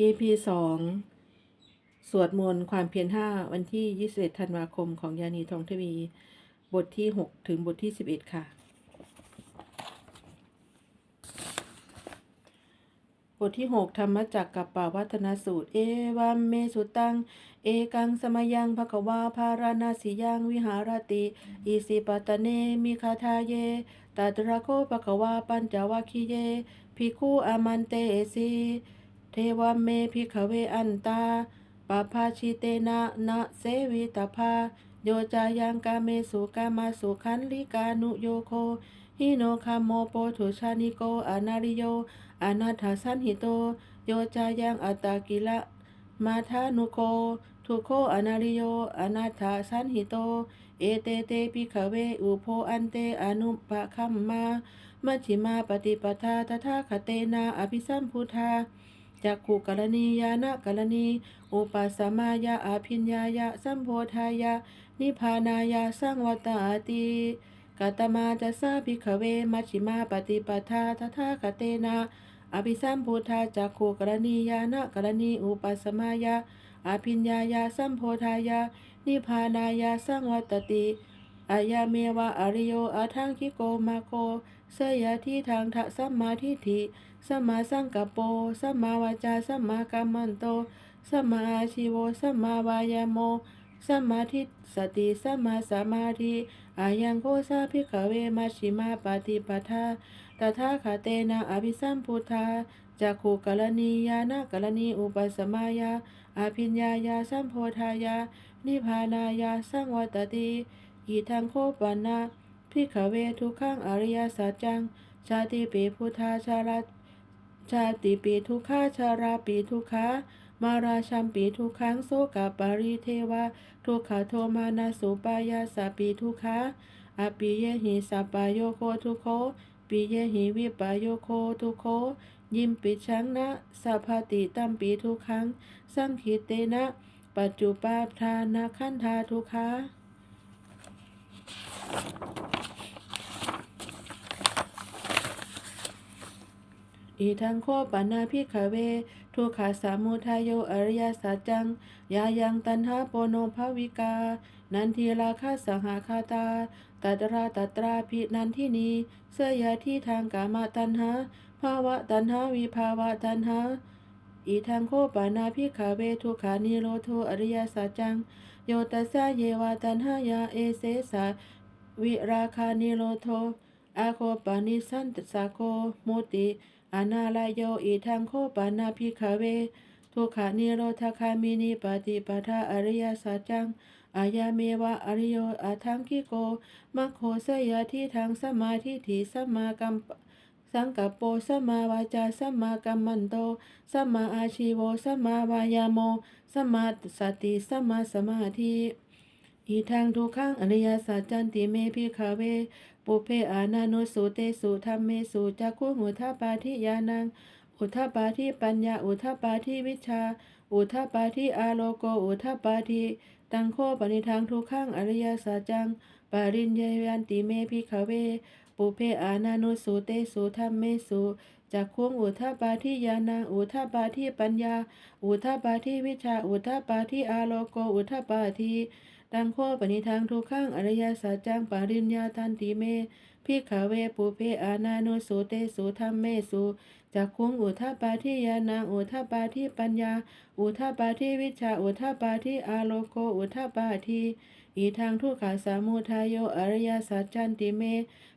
EP สองสวดมนต์ความเพียรห้าวันที่ 21 ธันวาคมของยานีทองทวี บทที่ 6 ถึงบทที่ 11 ค่ะ บทที่ 6 ธรรมจักรกับปาวัฒนสูตร เอวัมเมสุตัง เอกังสมยังภควาภาราณาสิยังวิหารติ อิสิปตะเน มิคาทาเยตัตระโคภควาปัญจวัคคีเย ภิกขุอามันเตสี เทวเมพิขเวอันตาปาภาชิเตนะนะเสวิตาภาโยจายังกาเมสุกามาสุขันลิกานุโยโคหิโนคามโมโปถุชานิโกอนาริโยอนาถาสันหิโต โยจายังอัตตากิละมาทานุโกทุโคอนาริโยอนาถาสันหิโต เอเตเตปิขเวอุโพอันเตอนุปะคัมมามัชฌิมาปฏิปทาตถาคเตนาอภิสัมพุทธา จักขุกรณียานะกรณี อุปัสสมายาอภิญญายะสัมโพธายะ นิพพานายาสังวตาติกัตมาจะสาภิกขเวมัชิมาปฏิปทาทถาคเตนาอภิสัมพุทธาจักขุกรณียานะกรณีอุปัสสมายาอภิญญายาสัมโพธายะนิพพานายาสังวัตติอายาเมวะอริโยอาทังคิโกมาโคเสยที่ทางทะสัมมาทิฏฐิ สัมมาสังกปโปสัมมาวาจาสัมมากัมมันโตสัมมาอาชีโวสัมมาวายาโมสัมมาทิสติสัมมาสมาธิอายังโคสาภิกเวมัชชิมาปฏิปทาตถาคเตนะอภิสัมพุทธาจักขุกรณียานะกรณีอุปสมายาอาภิญญายาสัมโพธายา นิพานายาสังวัตติอีทังโคปนาพิขเวทุกขังอริยสัจจัง ชาติปีพุทธาชารา ชาติปีทุกขาชาราปีทุกขามาราชัมปีทุกขังโสกาปาริเทวะทุกขโทมานาสุปายาสปีทุกขาอปิเยหิสัปายโยโคทุโคปิเยหิวิปายโยโคทุโค ยิมปิชังนะสัพพติตัมปีทุกขังสังคิเตนะ ปัจจุปาทานาคันธาทุกขา อีทังโคปานาพิขเว ทุกขาสามุทายโยอริยสัจจัง ยายังตันหาโปโนภาวิกา นันทีราคาสหาคาตา ตัตราตัตราพินันทินีเสยาที่ทางกามาตันหา ภาวะตันหาวิภาวะตันหาอีทังโคปานาพิขาเวทุขานิโรโทอริยสัจจัง โยตัสสะเยวาตันหายาเอเสสาวิราคานิโรโทอาโคปานิสันตสาโคมุติ อนาลายโยอีทังโคปานาพิขาเว ทุกขานิโรธคามินิปฏิปทาอริยสัจจัง อายาเมวะอริโยอาทังกิโกมัคโคเสยาที่ทางสมาธิถิสมมากัมสังกัปโปสัมมาวาจาสัมมากัมมันโตสัมมาอาชีโวสัมมาวายาโมสัมมาสติสัมมาสมาธิ อีทางทุกขังอริยสัจจันติเมพิคาเว ปุเพอานานุสุเตสุธรรมเมสุจักขุมุทาปาทิยานัง อุทาปาทิปัญญา อุทาปาทิวิชา อุทาปาทิอาโลโก อุทาปาทิตังโคปนิทางทุกขังอริยสัจจัง ปาริญญายันติเมพิคาเว ปุเพอานานุสุเตสุธรรมเมสุจักขุงอุทาปาทิยานังอุทาปาทิปัญญา อุทาปาทิวิชา อุทาปาทิอาโลโก อุทาปาทิ ตังโคปนิทางทุกขังอริยสัจจังปาริญญาทันติเมพิกขเวปุเพอานานุสุเตสุธรรมเมสุจักขุงอุทาปาทิยานังอุทาปาทิปัญญา อุทาปาทิวิชาอุทาปาทิอาโลโกอุทาปาทิอีทางทุกขาสามุทายโยอริยสัจจันติเม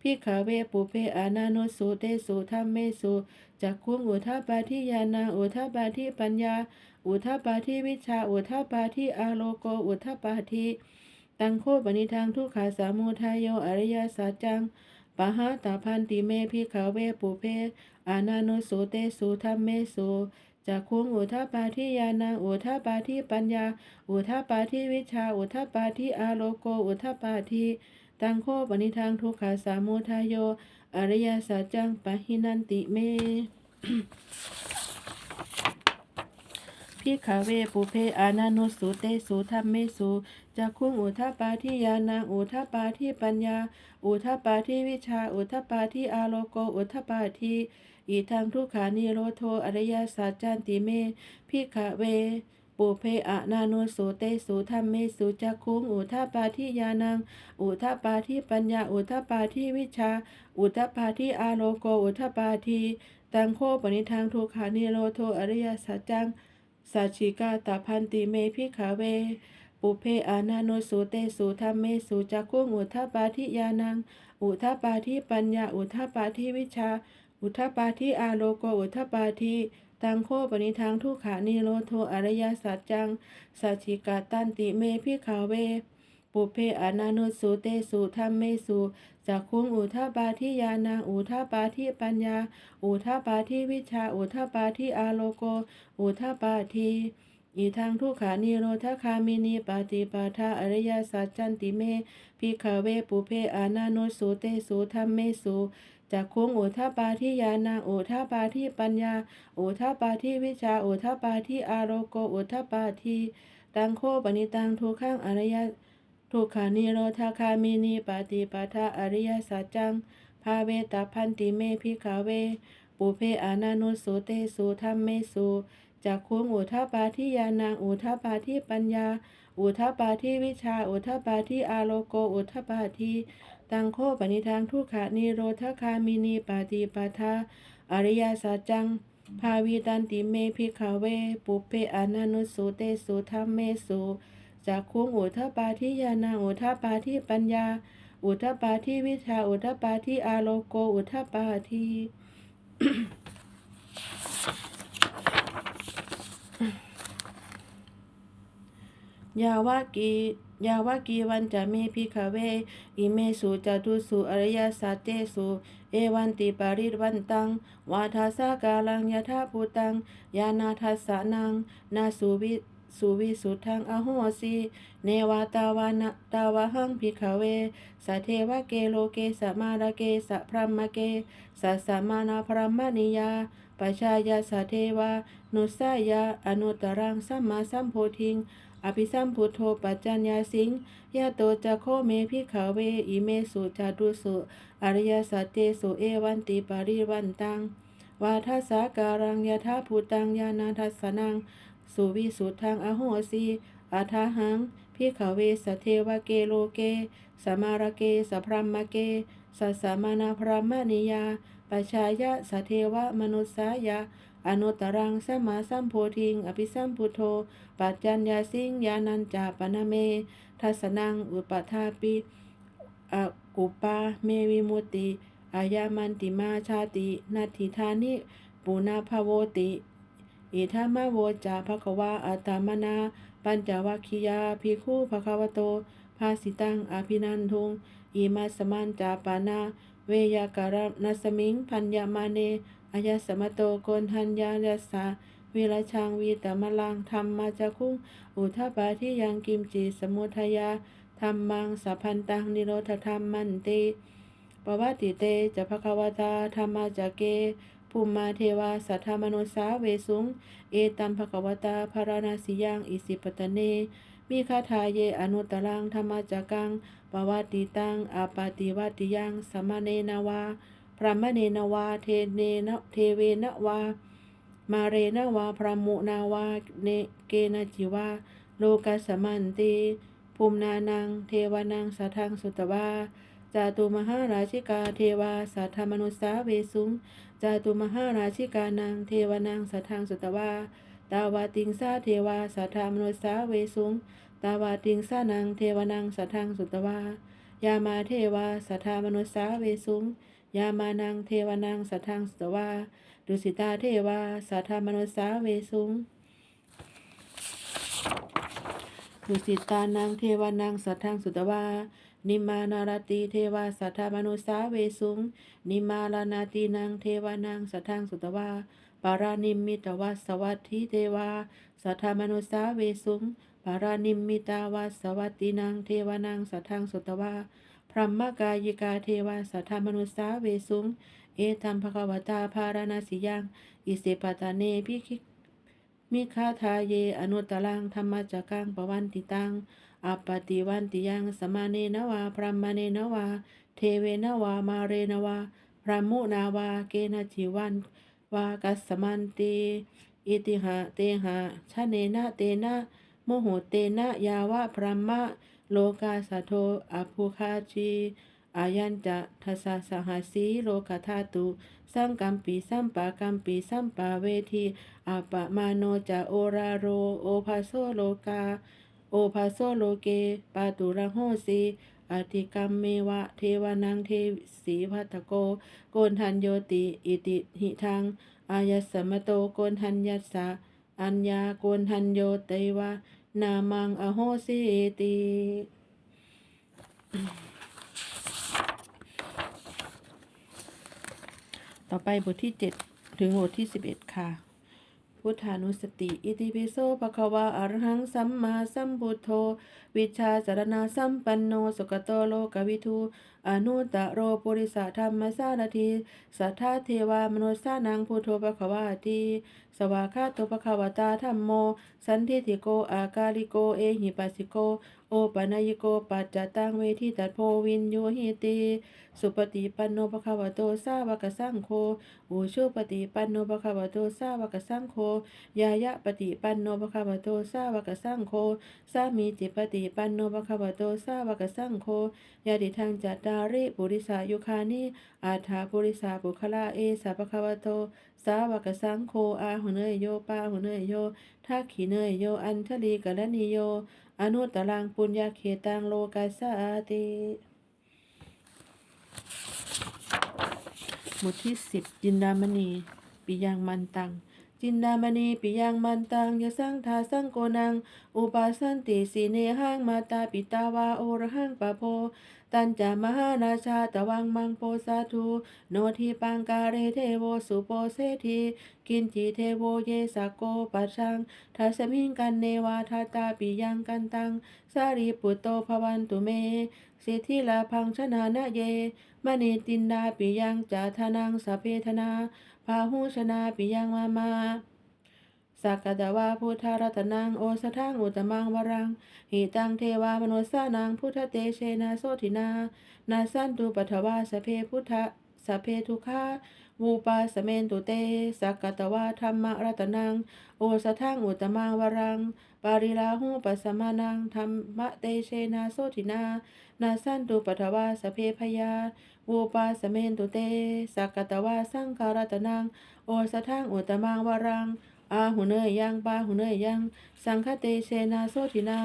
พิกขเวปุเพอานานุสุเตสุธรรมเมสุจักขุงอุทาปาทิยานังอุทาปาทิปัญญา อุทปาทิวิชาอุทปาทิอาโลโกอุทปาทิตังโคปนิทางทุกขาสามุทายโยอริยสัจจังปะหาตาพันติเมพิขาเวปุเพ อานานุสุเตสุธรรมเมสุจักขุงอุทาปาทิยานังอุทาปาทิปัญญา อุทาปาทิวิชา อุทาปาทิอาโลโก อุทาปาทิตังโคปนิทางทุกขาสามุทายโย อริยสัจจังปะหินันติเม พิขเวปุเพอานานุสุเตสุธรรมเมสุจักขุงอุทาปาทิยานังอุทาปาทิปัญญา อุทาปาทิวิชา อุทาปาทิอาโลโก อุทาปาทิอีทางทุกขานิโรโทอริยสัจจันติเมพิขเวปุเพอะนานุสุเตสุธรรมเมสุจักคุงอุทาปาทิยานัง อุทาปาทิปัญญา อุทาปาทิวิชา อุทาปาทิอาโลโก อุทาปาทิตังโคปนิทางทุกขานิโรโทอริยสัจจัง สัจฉิกาตาพันติเมพิขเว ปุเพอานานุสุเตสุธรรมเมสุจักขุงอุทปาทิยานัง อุทปาทิปัญญา อุทปาทิวิชา อุทปาทิอาโลโกอุทปาทิตังโคปนิทางทุขานิโรโทอริยสัจจังสัจฉิกาตันติเมพิขเว ปุเพอานานุสุเตสุธรรมเมสุจักขุงอุทาปาทิยานังอุทาปาทิปัญญา อุทาปาทิวิชา อุทาปาทิอาโลโก อุทาปาทิอีทางทุกขานิโรธคามินีปาติปาทาอริยสัจจันติเมพิขเวปุเพอานานุสุเตสุธรรมเมสุจักคุงอุทาปาทิยานาอุทาปาทิปัญญาอุทาปาทิวิชาอุทาปาทิอาโรโกอุทาปาทิตังโคปนิตังทุกขังอริย ทุกขานิโรธาคามินีปาติปาทาอริยสัจจังภาเวตาพันติเมพิขเว ปุเพอานานุสุเตสุธรรมเมสุจากคุงอุทาปาทิยานางอุทาปาทิปัญญา อุทาปาทิวิชา อุทาปาทิอาโลโก อุทาปาทิตังโคปนิทางทุกขานิโรธคามินีปาติปาทาอริยสัจจังภาวิตันติเมพิขเว ปุเพอานานุสุเตสุธรรมเมสุ จากคุงอุทาปาทิยานาอุทาปาทิปัญญา อุทาปาทิวิชาอุทาปาทิอาโลโกอุทาปาทิยาวากียาวากีวันจะเมพิขเว อิเมสุจตุสุอริยสัจเจสุเอวันติปาริวันตัง วาทาสากาลังยะทาภูตัง ยานาทัสสนัง นาสุวิ สุวิสุทธังอโหสีเนวาตาวานะตาวะหังพิขเวสเทวะเกโลเกสมาระเกสะพรหมเกสัสะมานาพรหมนิยาปัจชายาสเทวานุสายาอนุตตรังสัมมาสัมโพธิงอภิสัมพุทโธปัจจัญญาสิงยะโตจะโคเมพิขเวอิเมสุจาตุสุอริยสัจเจสุเอวันติปาริวันตัง วาทสาการังยะทาภูตังยานาทัสนัง สุวิสุทธังอโหสีอาทาหังพิขเวสเทวเกโลเก สมารเกสพรหมเกสัสมานาพรหมนิยาปัชายะสเทวะมนุสายะอนุตรังสัมมาสัมโพธิง อภิสัมพุทโธ ปัจจัญญาสิงยานันจาปนเม ทัสนังอุปทาปิอกุปาเมวิมุติ อายามันติมาชาตินัตถิธานิปุนาภโวติอิทัมมะโวจาภควาอัตตมนา ปัญจวัคคียาภิกขุภควโตภาสิตังอภินันทุงอิมาสมันจาปานา เวยาการนัสมิงพัญญามาเนอายสมโตโกนทัญญาลสาวิรชังวีตมลังธรรมมาจคุ้ง อุทาปาทิยังกิมจิสมุทยาธรรมังสัพพันตังนิโรธธรรมมันเต ปวัติเตจะภควตาธรรมาจเกภูมิมาเทวาสัทธมนุสาเวสุง เอตัมภควตาภารณาสิยังอิสิปตเน มีคาถาเยอนุตรังธรรมจักังปวัติตังอาปาติวัติยังสมมเนนาวาพระมเนนวาเทเนนเทเวนวา มาเรนวาพระมุนาวาเนเกนจิวาโลกัสมันติภูมินานัง เทวานังสัทังสุตวา จาตุมหาราชิกาเทวาสัทธมนุสาเวสุงจาตุมหาราชิกานังเทวานังสัทธังสุตวาตาวาติงสาเทวาสัทธมนุสาเวสุงตาวาติงสานังเทวานังสัทธังสุตวายามาเทวาสัทธมนุสาเวสุงยามานังเทวานังสัทธังสุตวาดุสิตาเทวาสัทธมนุสาเวสุงดุสิตานังเทวานังสัทธังสุตวา นิมานารติเทวาสัทธมนุสาเวสุง นิมาลานาตินังเทวานังสัทธังสุตวาปารานิมมิตวัสวัตถิเทวา สัทธมนุสาเวสุงปารานิมมิตาวัสวัตตินังเทวานังสัทธังสุตวาพรหมกายิกาเทวาสัทธมนุสาเวสุง เอตัมภควตาภารณาสิยังอิสิปตาเนพิคิมิคาทาเยอนุตตรังธรรมจักังปวันติตัง อัปปติวันติยังสมาเนนวา พรหมเนนวา เทเวนวา มาเรนวา พระมุนาวา เกนจิวัน วากัสสมันติอิติหะเตหะชะเนนะเตนะโมโหเตนะยาวะพรหมะ โลกาสะโทอภุคาจีอายันจะทัสสะสหัสสีโลกธาตุสังกัมปีสัมปะกัมปีสัมปะเวทีอปะมาโนจะโอราโร โอภาโซโลกา โอภาโซโลเก ปาตุระโหสีอติกรรมเมวะ เทวานังเทสีพัตโก โกนทันโยติ อิติหิทัง อายัสสมโต โกนทันยัสสะ อัญญาโกนทันโยเตวะ นามังอโหสิติต่อไปบทที่ 7 ถึงบทที่ 11 ค่ะ พุทธานุสติ อิติปิโสภะควาอรหังสัมมาสัมพุทโธ วิชชาจารณาสัมปันโนสุกโตโลกวิทูอนุตตะโรปุริสธรรมสารทีสัทธาเทวามนุษสานังพุทโธภะควาติสวากาโตภะคะวตาธรรมโม สันทิติโก อากาลิโก เอหิปัสสิโก ปนายโกปัจจตังเวทิตัดโพวินโยหิติสุปฏิปันโนภะคะวะโตสาวกสังโฆอุชุปฏิปันโนภะคะวะโตสาวกสังโฆยายะปฏิปันโนภะคะวะโตสาวกสังโฆสามีจิปฏิปันโนภะคะวะโตสาวกสังโฆยาติทางจัตตาริปุริสายุคานิอาถาปุริสาปุคลาเอสาภะคะวะโตสาวกสังโฆอาหุเนยโยปาหุเนยโยทักขิเนยโยอันทลีกะละนิโย อนุตตรังปุญญาเขตังโลกาสสาติบทที่สิบจินดามณี ปิยังมันตัง จินดามณีปิยังมันตังยะสังทาสังโกนัง อุปาสันติสีเนหังมาตาปิตาวาโอระหังปะโพ ตันจามหาราชาตวังมังโปสาธุโนทีปังการเรเทโวสุโปเสทีกินจิเทโวเยสโกปัชังทัสมิงกันเนวาทาตาปิยังกันตัง สารีปุตโตภวันตุเมสิทธิลาพังชนานะเยมณีตินดาปิยังจาทนังสเพทนา พาหูชนาปิยังมามาสักกะตวาพุทธรัตนังโอสทังอุตมังวรังหิตังเทวามนุสสานังพุทธเตเชนะโสทินา นาสันตุปัทวาสเพพุทธ สเพทุขาวูปาสเมนตุเตสักกะตวาธรรมรัตนัง โอสทังอุตมังวรัง ปาริลาหูปัสมานังธรรมะเตเชนะโสทินา นาสันตุปัทวาสเพพยาวูปาสเมนตุเตสักกะตวาสังคารัตนัง โอสทังอุตมังวรัง อาหุเนยยังปาหุเนยยัง สังคเตเชนาโสทินา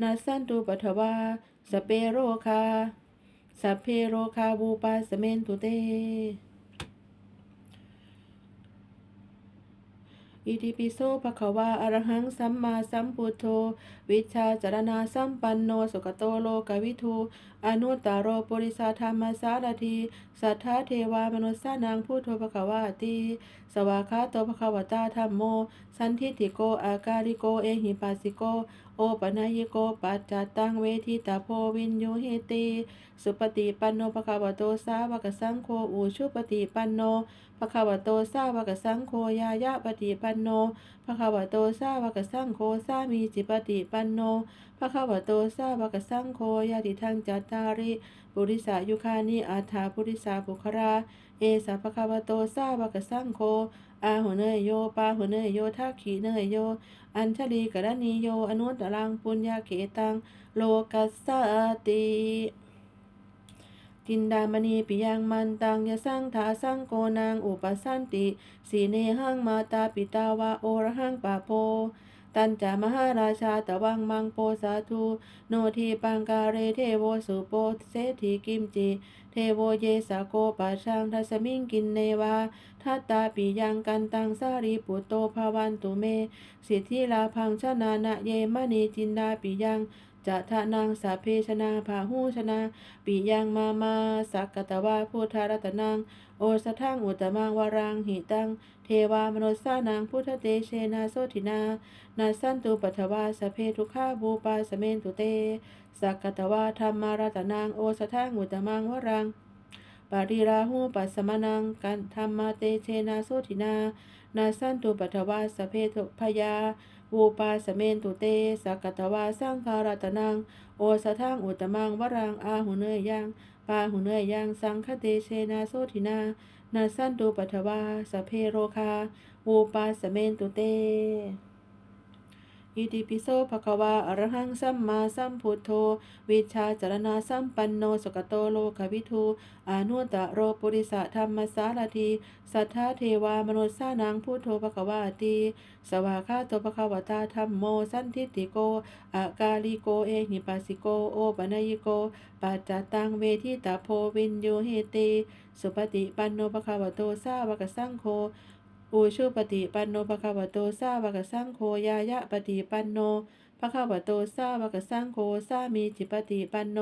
นาสันตุปัทวาสเปโรคา สัพเพโรคาวูปาสเมนตุเต อิติปิโสภะคะวาอรหังสัมมาสัมพุทโธ วิชชาจารณาสัมปันโน สุขโตโลกวิทูอนุตตรโรปุริสธรรมสารทีสัทธาเทวามนุสานังพุทโธภะคะวาติสวากาโตภะคะวตาธัมโม สันทิติโก อากาลิโก เอหิปัสสิโก โอปนายโกปัจจัตังเวทิตาโพวินโยเฮติสุปฏิปันโนภะคะวะโตสาวกสังโฆอุชุปฏิปันโนภะคะวะโตสาวกสังโฆยายะปฏิปันโนภะคะวะโตสาวกสังโฆสามีจิปฏิปันโนภะคะวะโตสาวกสังโฆยาติทังจัตตาริปุริสายุคานิอาถาปุริสาบุคราเอสะภะคะวะโตสาวกสังโฆอาหุเนยโยปาหุเนยโยทักขีเนยโย อัญชลีกรณีโย อนุตรังปุญญาเขตัง โลกัสสติจินดามณีปิยังมันตังยะสังทาสังโกนางอุปสันติ สีเนหังมาตาปิตาวาโอระหังปาโพ ตันจามหาราชาตะวังมังโปสาธุโนทีปังการเรเทโวสุโปเสถีกิมจิเทโวเยสาโกปาชังทัสมิงกินเนวาทัตตาปิยังกันตังสารีปุตโตภาวันตุเม สิทธิลาพังชนานะเยมณีจินดาปิยัง จะทนางสาเพชนาภาหูชนาปิยังมามาสักกตวาพุทธรัตนัง โอสทังอุตมังวรังหิตัง เทวามนุสสานังพุทธเตเชนาโสทินา นาสันตุปัทวาสเพทุขาบูปาสเมนตุเต สักกตวาธรรมารัตนังโอสทังอุตมังวรังปาริราหูปัสมานังกันธรรมาเตเชนาโสทินา นาสันตุปัทวาสเพทุพยา วูปาสเมนตุเตสักกตวาสังคารัตนัง โอสะทังอุตมังวรังอาหุเนยยังปาหุเนยยังสังคเตเชนาโซทินา นาสันตุปัทวาสเพโรคาวูปาสเมนตุเต อิติปิโสภะคะวาอระหังสัมมาสัมพุทโธ วิชาจารณาสัมปันโนสกโตโลกวิทูอานุตตะโรปุริสะธรรมสารที สัทธาเทวามนุษสานังพุทโธภะคะวาติสวากขาโตภะคะวตาธรรมโมสันทิติโกอากาลิโกเอหิปัสสิโกโอปัญญิโกปัจจตังเวทิตาโพวินโยเฮติสุปฏิปันโนภะคะวโตสาวกสังโฆ อุชุปฏิปันโนภะคะวะโตสาวกสังโฆยายะปฏิปันโนภะคะวะโตสาวกสังโฆสามีจิปฏิปันโน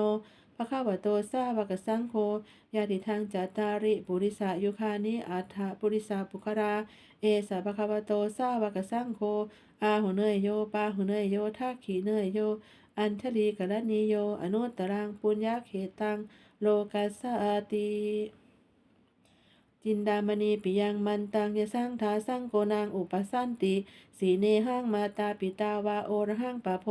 ภะคะวะโตสาวกสังโฆยาติทางจัตตาริปุริสายุคานิอัฏฐปุริสาปุครา เอสะภะคะวะโตสาวกสังโฆอาหุเนยโยปาหุเนยโยทักขีเนยโยอันทลีกรณีโย อนุตตรังปุญญาเขตัง โลกัสสาติ จินดามณีปิยังมันตังยสังทาสังโกนางอุปสันติ สีเนหังมาตาปิตาวาโอรหังปะโพ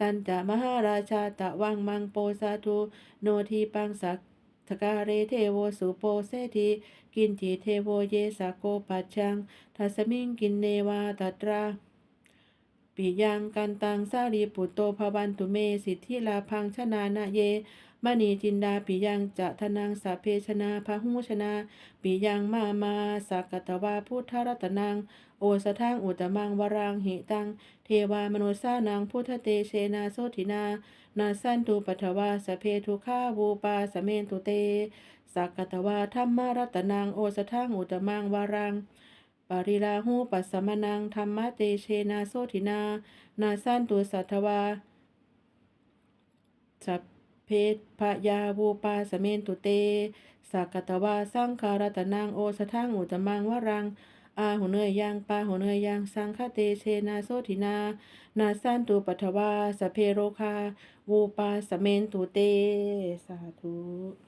ตันจะมหาราชาตะวังมังโปสาธุโนทีปังสักทกาเรเทโวสุโปเสทีกินจิเทโวเยสาโกปัจชังทัสมิงกินเนวาตตราปิยังกันตังสารีปุตโตภวันตุเมสิทธิลาพังชนานะเย มณีจินดาปิยังจะทนังสาเพชนาพหูชนาปิยังมามาสักกตวาพุทธรัตนังโอสทังอุตมังวรังหิตัง เทวามโนสานังพุทธเตเชนาโสทินา นาสันตุปัทวาสเพทุข้าวูปาสเมนตุเตสักกตวาธรรมรัตนังโอสทังอุตมังวรังปาริลาหูปัสมนังธรรมเตเชนาโสทินา นาสันตุสัทวาสัพ เพพยาวูปาสเมนตุเตสักตวาสังคารตนางโอสทังอุตมังวรัง อาหุเนยยางปาหุเนยยางสังคเตเชนาโซธินา นาสันตุปัทวาสเพโรคาวูปาสเมนตุเต สาธุ